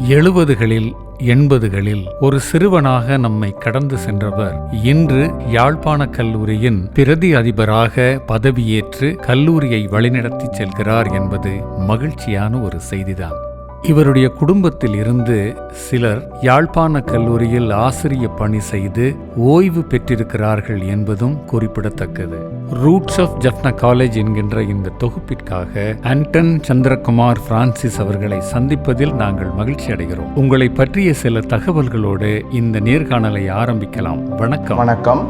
எழுபதுகளில் எண்பதுகளில் ஒரு சிறுவனாக நம்மை கடந்து சென்றவர் இன்று யாழ்ப்பாண கல்லூரியின் பிரதி அதிபராக பதவியேற்று கல்லூரியை வழிநடத்திச் செல்கிறார் என்பது மகிழ்ச்சியான ஒரு செய்திதான். இவருடைய குடும்பத்தில் இருந்து சிலர் யாழ்ப்பாண கல்லூரியில் ஆசிரிய பணி செய்து ஓய்வு பெற்றிருக்கிறார்கள் என்பதும் குறிப்பிடத்தக்கது. ரூட்ஸ் ஆஃப் ஜப்னா காலேஜ் என்கின்ற இந்த தொகுப்பிற்காக அண்டன் சந்திரகுமார் பிரான்சிஸ் அவர்களை சந்திப்பதில் நாங்கள் மகிழ்ச்சி அடைகிறோம். உங்களை பற்றிய சில தகவல்களோடு இந்த நேர்காணலை ஆரம்பிக்கலாம். வணக்கம். வணக்கம்.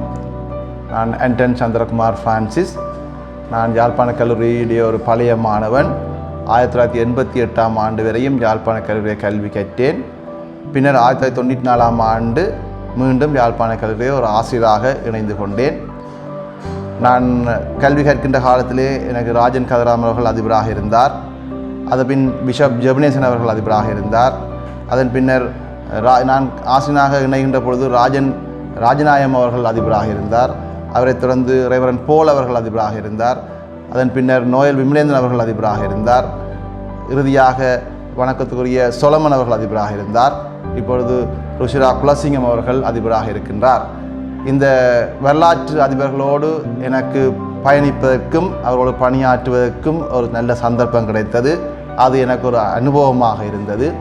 நான் ஆண்டன் சந்திரகுமார் ஃப்ரான்சிஸ் நான் யாழ்ப்பாண கல்லூரியுடைய ஒரு பழைய மாணவன். ஆயிரத்தி தொள்ளாயிரத்தி எண்பத்தி எட்டாம் ஆண்டு வரையும் யாழ்ப்பாண கல்லூரியை கல்வி கற்றேன். பின்னர் ஆயிரத்தி தொள்ளாயிரத்தி தொண்ணூற்றி நாலாம் ஆண்டு மீண்டும் யாழ்ப்பாண கல்லூரியை ஒரு ஆசிரியராக இணைந்து கொண்டேன். நான் கல்வி கற்கின்ற காலத்திலே எனக்கு ராஜன் கதராம் அவர்கள் அதிபராக இருந்தார். அதன்பின் பிஷப் ஜெபினேசன் அவர்கள் அதிபராக இருந்தார். அதன் பின்னர் ரா நான் ஆசிரியனாக இணைகின்ற பொழுது ராஜன் ராஜநாயம் அவர்கள் அதிபராக இருந்தார். அவரைத் தொடர்ந்து இறைவரன் போல் அவர்கள் அதிபராக இருந்தார். அதன் பின்னர் நோயல் விமலேந்திரன் அவர்கள் அதிபராக இருந்தார். இறுதியாக வணக்கத்துக்குரிய சொலமன் அவர்கள் அதிபராக இருந்தார். இப்பொழுது ருஷிரா குலசிங்கம் அவர்கள் அதிபராக இருக்கின்றார். இந்த வரலாற்று அதிபர்களோடு எனக்கு பயணிப்பதற்கும் அவர்களோடு பணியாற்றுவதற்கும் ஒரு நல்ல சந்தர்ப்பம் கிடைத்தது. அது எனக்கு ஒரு அனுபவமாக இருந்தது.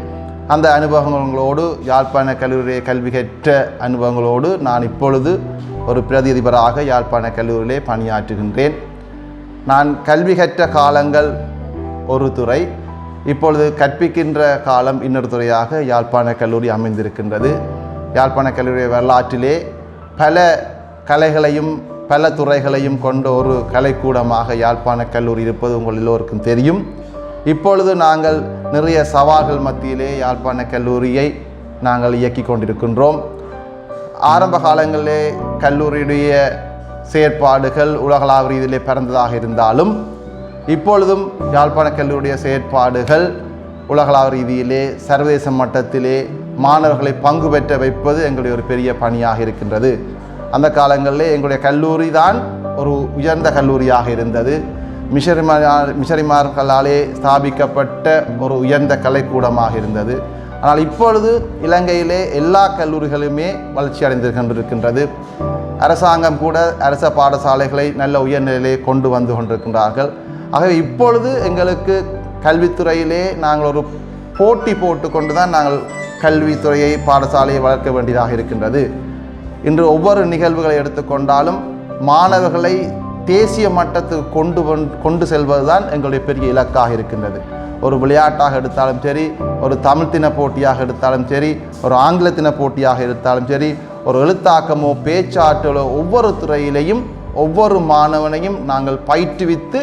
அந்த அனுபவங்களோடு யாழ்ப்பாண கல்லூரியை கல்வி கற்ற அனுபவங்களோடு நான் இப்பொழுது ஒரு பிரதி அதிபராக யாழ்ப்பாண கல்லூரியிலே பணியாற்றுகின்றேன். நான் கல்வி கற்ற காலங்கள் ஒரு துறை இப்பொழுது கற்பிக்கின்ற காலம் இன்னொரு துறையாக யாழ்ப்பாண கல்லூரி அமைந்திருக்கின்றது. யாழ்ப்பாண கல்லூரி வரலாற்றிலே பல கலைகளையும் பல துறைகளையும் கொண்ட ஒரு கலைக்கூடமாக யாழ்ப்பாண கல்லூரி இருப்பது உங்கள் எல்லோருக்கும் தெரியும். இப்பொழுது நாங்கள் நிறைய சவால்கள் மத்தியிலே யாழ்ப்பாண கல்லூரியை நாங்கள் இயக்கி கொண்டிருக்கின்றோம். ஆரம்ப காலங்களிலே கல்லூரியுடைய செயற்பாடுகள் உலகளாவிய ரீதியிலே பிறந்ததாக இருந்தாலும் இப்பொழுதும் யாழ்ப்பாண கல்லூரியுடைய செயற்பாடுகள் உலகளாவ ரீதியிலே சர்வதேச மட்டத்திலே மாணவர்களை பங்கு பெற்ற வைப்பது எங்களுடைய ஒரு பெரிய பணியாக இருக்கின்றது. அந்த காலங்களிலே எங்களுடைய கல்லூரி தான் ஒரு உயர்ந்த கல்லூரியாக இருந்தது. மிஷரிமார் மிஷரிமார்களாலே ஸ்தாபிக்கப்பட்ட ஒரு உயர்ந்த கலைக்கூடமாக இருந்தது. ஆனால் இப்பொழுது இலங்கையிலே எல்லா கல்லூரிகளுமே வளர்ச்சி அடைந்து கொண்டிருக்கின்றது அரசாங்கம் கூட அரச பாடசாலைகளை நல்ல உயர்நிலையிலே கொண்டு வந்து கொண்டிருக்கின்றார்கள். ஆகவே இப்பொழுது எங்களுக்கு கல்வித்துறையிலே நாங்கள் ஒரு போட்டி போட்டு கொண்டு தான் நாங்கள் கல்வித்துறையை பாடசாலையை வளர்க்க வேண்டியதாக இருக்கின்றது. இன்று ஒவ்வொரு நிகழ்வுகளை எடுத்துக்கொண்டாலும் மாணவர்களை தேசிய மட்டத்துக்கு கொண்டு கொண்டு கொண்டு செல்வதுதான் எங்களுடைய பெரிய இலக்காக இருக்கின்றது. ஒரு விளையாட்டாக எடுத்தாலும் சரி ஒரு தமிழ்த்தின போட்டியாக எடுத்தாலும் சரி ஒரு ஆங்கிலத்தின போட்டியாக எடுத்தாலும் சரி ஒரு எழுத்தாக்கமோ பேச்சாற்றலோ ஒவ்வொரு துறையிலையும் ஒவ்வொரு மாணவனையும் நாங்கள் பயிற்றுவித்து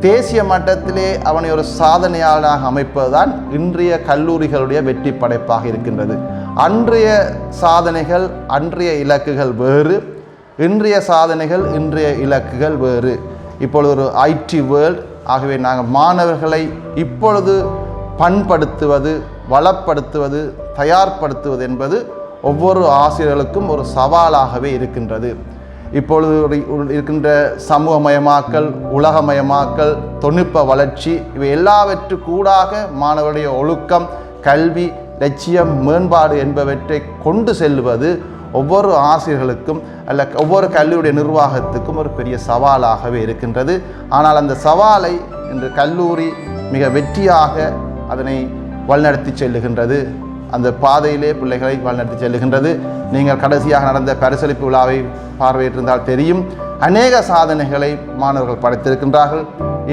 தேசிய மட்டத்திலே அவனை ஒரு சாதனையாளனாக அமைப்பதுதான் இன்றைய கல்லூரிகளுடைய வெற்றி படைப்பாக இருக்கின்றது. அன்றைய சாதனைகள் அன்றைய இலக்குகள் வேறு. இன்றைய சாதனைகள் இன்றைய இலக்குகள் வேறு. இப்பொழுது ஒரு ஐடி வேர்ல்ட். ஆகவே நாங்கள் மாணவர்களை இப்பொழுது பண்படுத்துவது வளப்படுத்துவது தயார்படுத்துவது என்பது ஒவ்வொரு ஆசிரியர்களுக்கும் ஒரு சவாலாகவே இருக்கின்றது. இப்பொழுது இருக்கின்ற சமூகமயமாக்கல் உலகமயமாக்கல் தொழில்நுட்ப வளர்ச்சி இவை எல்லாவற்றுக்கூடாக மாணவருடைய ஒழுக்கம் கல்வி லட்சியம் மேம்பாடு என்பவற்றை கொண்டு செல்வது ஒவ்வொரு ஆசிரியர்களுக்கும் அல்ல ஒவ்வொரு கல்லூரியுடைய நிர்வாகத்துக்கும் ஒரு பெரிய சவாலாகவே இருக்கின்றது. ஆனால் அந்த சவாலை இன்று கல்லூரி மிக வெற்றியாக அதனை வழிநடத்தி செல்லுகின்றது. அந்த பாதையிலே பிள்ளைகளை வழிநடத்தி செல்லுகின்றது. நீங்கள் கடைசியாக நடந்த பரிசளிப்பு விழாவை பார்வையிட்டிருந்தால் தெரியும். அநேக சாதனைகளை மாணவர்கள் படைத்திருக்கின்றார்கள்.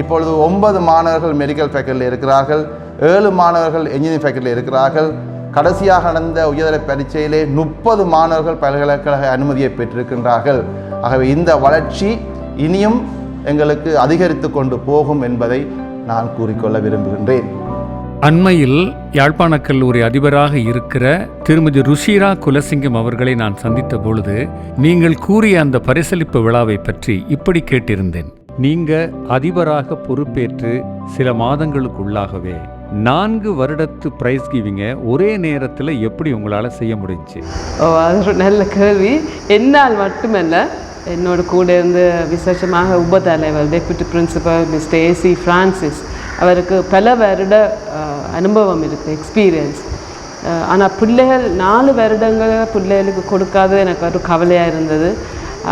இப்பொழுது ஒன்பது மாணவர்கள் மெடிக்கல் ஃபேக்கல்ட்டியில் இருக்கிறார்கள். ஏழு மாணவர்கள் என்ஜினியரிங் ஃபேக்கல்ட்டியில் இருக்கிறார்கள். கடைசியாக நடந்த உயர்தர பரீட்சையிலே முப்பது மாணவர்கள் பல்கலைக்கழக அனுமதியை பெற்றிருக்கின்றார்கள். ஆகவே இந்த வளர்ச்சி இனியும் எங்களுக்கு அதிகரித்து கொண்டு போகும் என்பதை நான் கூறிக்கொள்ள விரும்புகின்றேன். அண்மையில் யாழ்ப்பாண கல்லூரி அதிபராக இருக்கிற திருமதி ருஷிரா குலசிங்கம் அவர்களை நான் சந்தித்த பொழுது நீங்கள் கூறிய அந்த பரிசளிப்பு விழாவை பற்றி இப்படி கேட்டிருந்தேன். நீங்க அதிபராக பொறுப்பேற்று சில மாதங்களுக்குள்ளாகவே நான்கு வருடத்து பிரைஸ் கிவிங்க ஒரே நேரத்தில் எப்படி உங்களால் செய்ய முடிஞ்சுச்சு ஓ அது ஒரு நல்ல கேள்வி. என்னால் மட்டுமல்ல என்னோட கூட இருந்து விசேஷமாக உபதலைவர் deputy principal mister AC Francis அவருக்கு பல வருட அனுபவம் இருக்குது எக்ஸ்பீரியன்ஸ் ஆனால் பிள்ளைகள் நாலு வருடங்களை பிள்ளைகளுக்கு கொடுக்காதது எனக்கு ஒரு கவலையாக இருந்தது.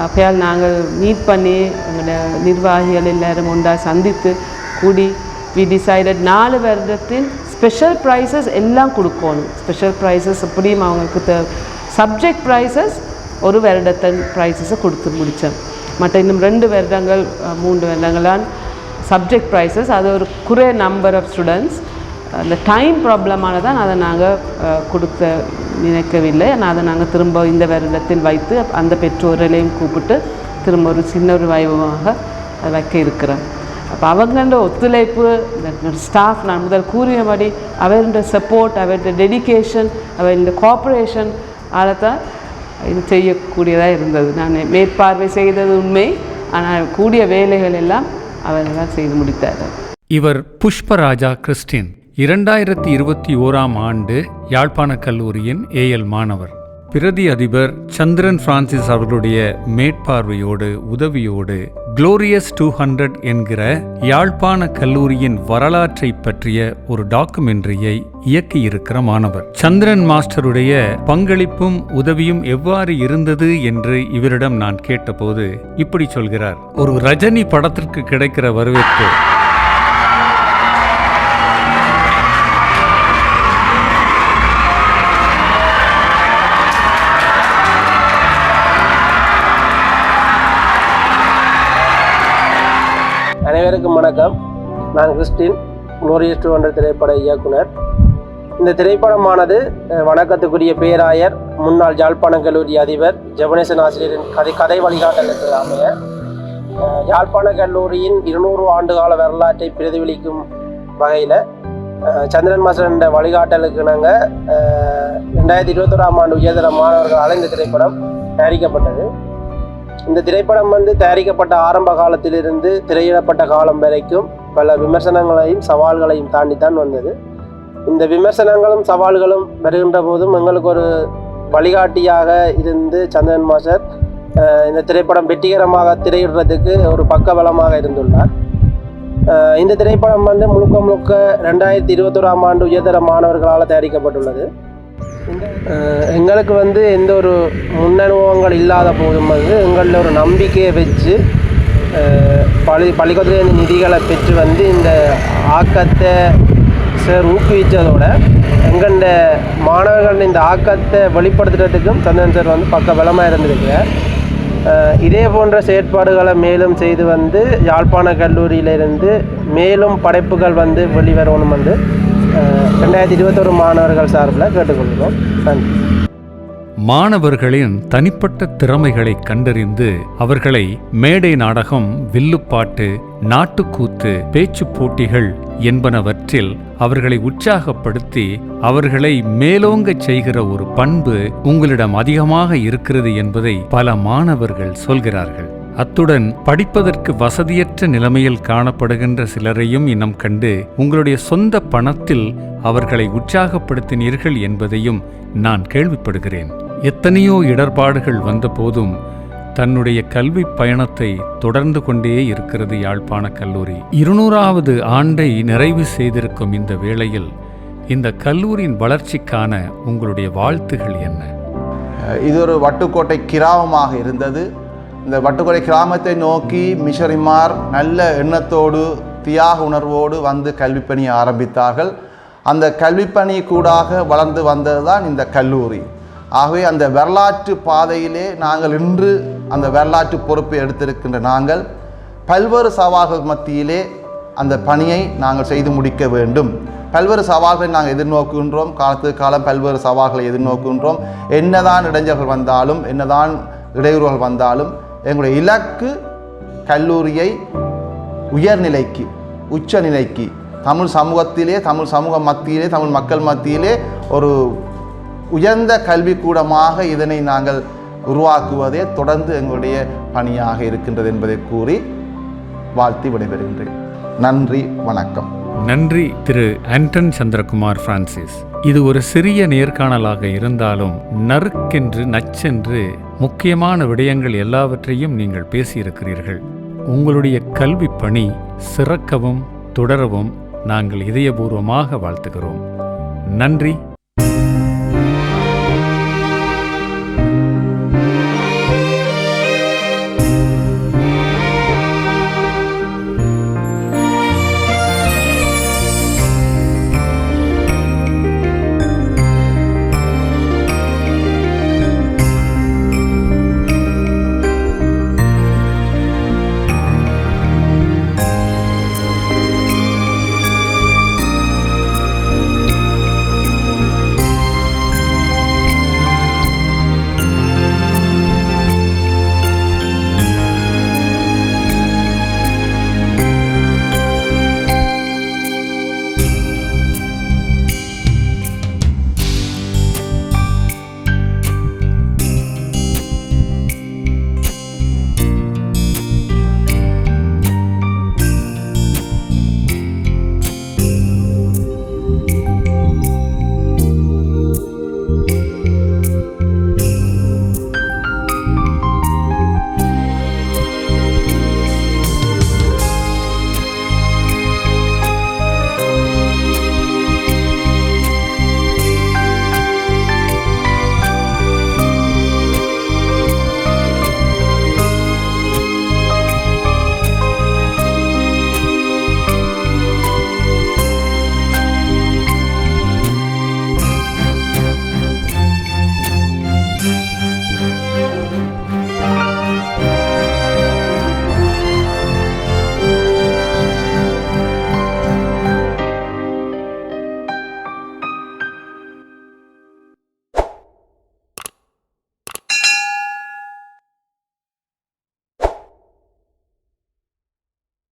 அப்பயால் நாங்கள் மீட் பண்ணி எங்களோட நிர்வாகிகள் எல்லோரும் ஒன்றா சந்தித்து கூடி வி டிசைடட் நாலு வருடத்தின் ஸ்பெஷல் ப்ரைஸஸ் எல்லாம் கொடுக்கணும். ஸ்பெஷல் ப்ரைஸஸ் எப்படியும் அவங்களுக்கு தே சப்ஜெக்ட் ப்ரைஸஸ் ஒரு வருடத்தின் ப்ரைஸஸை கொடுத்து முடித்தேன். மற்ற இன்னும் ரெண்டு வருடங்கள் மூன்று வருடங்களான் சப்ஜெக்ட் ப்ரைஸஸ் அது ஒரு குறை நம்பர் ஆஃப் ஸ்டூடெண்ட்ஸ் அந்த டைம் ப்ராப்ளமான தான் அதை நாங்கள் கொடுக்க நினைக்கவில்லை. ஆனால் அதை நாங்கள் திரும்ப இந்த வருடத்தில் வைத்து அந்த பெற்றோர்களையும் கூப்பிட்டு திரும்ப ஒரு சின்ன ஒரு வைபவமாக அதை வைக்க இருக்கிறேன் அப்போ அவங்களோட ஒத்துழைப்பு இந்த ஸ்டாஃப் நான் முதல் கூறியபடி அவருடைய சப்போர்ட் அவருடைய டெடிகேஷன் அவருடைய கோஆப்ரேஷன் ஆலத்தான் இது செய்யக்கூடியதாக இருந்தது. நான் மேற்பார்வை செய்தது உண்மை. ஆனால் கூடிய வேலைகள் எல்லாம் அவர் தான் செய்து முடித்தார். இவர் புஷ்பராஜா கிறிஸ்டின். இரண்டாயிரத்தி இருபத்தி ஓராம் ஆண்டு யாழ்ப்பாண கல்லூரியின் ஏஎல் மாணவர். பிரதி அதிபர் சந்திரன் பிரான்சிஸ் அவர்களுடைய மேற்பார்வையோடு உதவியோடு குளோரியஸ் டூ ஹண்ட்ரட் என்கிற யாழ்ப்பாண கல்லூரியின் வரலாற்றை பற்றிய ஒரு டாக்குமெண்ட்ரியை இயக்கியிருக்கிற மாணவர். சந்திரன் மாஸ்டருடைய பங்களிப்பும் உதவியும் எவ்வாறு இருந்தது என்று இவரிடம் நான் கேட்டபோது இப்படி சொல்கிறார். ஒரு ரஜினி படத்திற்கு கிடைக்கிற வரவேற்பு வணக்கம். நான் கிறிஸ்டின் குளோரியஸ் டூ ஹண்ட்ரட் திரைப்பட இயக்குனர். இந்த திரைப்படமானது வணக்கத்துக்குரிய பேராயர் முன்னாள் யாழ்ப்பாணம் கல்லூரி அதிபர் ஜெபனேசன் ஆசிரியரின் கதை கதை வழிகாட்டலுக்கு அமைய யாழ்ப்பாண கல்லூரியின் இருநூறு ஆண்டு கால வரலாற்றை பிரதிபலிக்கும் வகையில் சந்திரன் மாசன் என்ற வழிகாட்டலுக்கு நாங்கள் ரெண்டாயிரத்தி இருபத்தோராம் ஆண்டு உயர்தர மாணவர்களால் இந்த திரைப்படம் தயாரிக்கப்பட்டது. இந்த திரைப்படம் வந்து தயாரிக்கப்பட்ட ஆரம்ப காலத்திலிருந்து திரையிடப்பட்ட காலம் வரைக்கும் பல விமர்சனங்களையும் சவால்களையும் தாண்டி தான் வந்தது. இந்த விமர்சனங்களும் சவால்களும் வருகின்ற போதும் எங்களுக்கு ஒரு வழிகாட்டியாக இருந்து சந்திரன் மாஸ்டர் இந்த திரைப்படம் வெற்றிகரமாக திரையிடுறதுக்கு ஒரு பக்கபலமாக இருந்துள்ளார். இந்த திரைப்படம் வந்து முழுக்க முழுக்க ரெண்டாயிரத்தி இருபத்தோராம் ஆண்டு உயர்தர மாணவர்களால் தயாரிக்கப்பட்டுள்ளது. எங்களுக்கு வந்து எந்த ஒரு முன்னனுபவங்கள் இல்லாத போதும் வந்து எங்களில் ஒரு நம்பிக்கையை வச்சு பள்ளி பள்ளிக்கூடத்துலேருந்து நிதிகளை பெற்று வந்து இந்த ஆக்கத்தை சார் ஊக்குவித்ததோட எங்கள்ட மாணவர்கள் இந்த ஆக்கத்தை வெளிப்படுத்துறதுக்கும் சந்தன் சார் வந்து பக்க பலமாக இருந்திருக்கிறார். இதே போன்ற செயற்பாடுகளை மேலும் செய்து வந்து யாழ்ப்பாண கல்லூரியிலிருந்து மேலும் படைப்புகள் வந்து வெளிவரணும் வந்து ரெண்டாயிரத்தி இருபத்தொரு மாணவர்கள் சார்பில் கேட்டுக்கொள்கிறோம். நன்றி. மாணவர்களின் தனிப்பட்ட திறமைகளை கண்டறிந்து அவர்களை மேடை நாடகம் வில்லுப்பாட்டு நாட்டுக்கூத்து பேச்சுப் போட்டிகள் என்பனவற்றில் அவர்களை உற்சாகப்படுத்தி அவர்களை மேலோங்கச் செய்கிற ஒரு பண்பு உங்களிடம் அதிகமாக இருக்கிறது என்பதை பல மாணவர்கள் சொல்கிறார்கள். அத்துடன் படிப்பதற்கு வசதியற்ற நிலைமையில் காணப்படுகின்ற சிலரையும் இனம் கண்டு உங்களுடைய சொந்த பணத்தில் அவர்களை உற்சாகப்படுத்தினீர்கள் என்பதையும் நான் கேள்விப்படுகிறேன். எத்தனையோ இடர்பாடுகள் வந்தபோதும் தன்னுடைய கல்வி பயணத்தை தொடர்ந்து கொண்டே இருக்கிறது யாழ்ப்பாண கல்லூரி. இருநூறாவது ஆண்டை நிறைவு செய்திருக்கும் இந்த வேளையில் இந்த கல்லூரியின் வளர்ச்சிக்கான உங்களுடைய வாழ்த்துகள் என்ன? இது ஒரு வட்டுக்கோட்டை கிராமமாக இருந்தது. இந்த வட்டுக்கோட்டை கிராமத்தை நோக்கி மிஷரிமார் நல்ல எண்ணத்தோடு தியாக உணர்வோடு வந்து கல்விப்பணியை ஆரம்பித்தார்கள். அந்த கல்விப்பணி கூடாக வளர்ந்து வந்ததுதான் இந்த கல்லூரி. ஆகவே அந்த வரலாற்று பாதையிலே நாங்கள் இன்று அந்த வரலாற்று பொறுப்பை எடுத்திருக்கின்ற நாங்கள் பல்வேறு சவால்கள் மத்தியிலே அந்த பணியை நாங்கள் செய்து முடிக்க வேண்டும். பல்வேறு சவால்களை நாங்கள் எதிர்நோக்குகின்றோம். காலத்துக்கு காலம் பல்வேறு சவால்களை எதிர்நோக்குகின்றோம். என்னதான் இடைஞ்சல்கள் வந்தாலும் என்னதான் இடையூறுகள் வந்தாலும் எங்களுடைய இலக்கு கல்லூரியை உயர்நிலைக்கு உச்சநிலைக்கு தமிழ் சமூகத்திலே தமிழ் சமூக மத்தியிலே தமிழ் மக்கள் மத்தியிலே ஒரு உயர்ந்த கல்விக்கூடமாக இதனை நாங்கள் உருவாக்குவதே தொடர்ந்து எங்களுடைய பணியாக இருக்கின்றது என்பதை கூறி வாழ்த்தி விடைபெறுகின்றேன். நன்றி வணக்கம். நன்றி திரு ஆண்டன் சந்திரகுமார் பிரான்சிஸ். இது ஒரு சிறிய நேர்காணலாக இருந்தாலும் நறுக்கென்று நச்சென்று முக்கியமான விடயங்கள் எல்லாவற்றையும் நீங்கள் பேசியிருக்கிறீர்கள். உங்களுடைய கல்வி பணி சிறக்கவும் தொடரவும் நாங்கள் இதயபூர்வமாக வாழ்த்துகிறோம். நன்றி.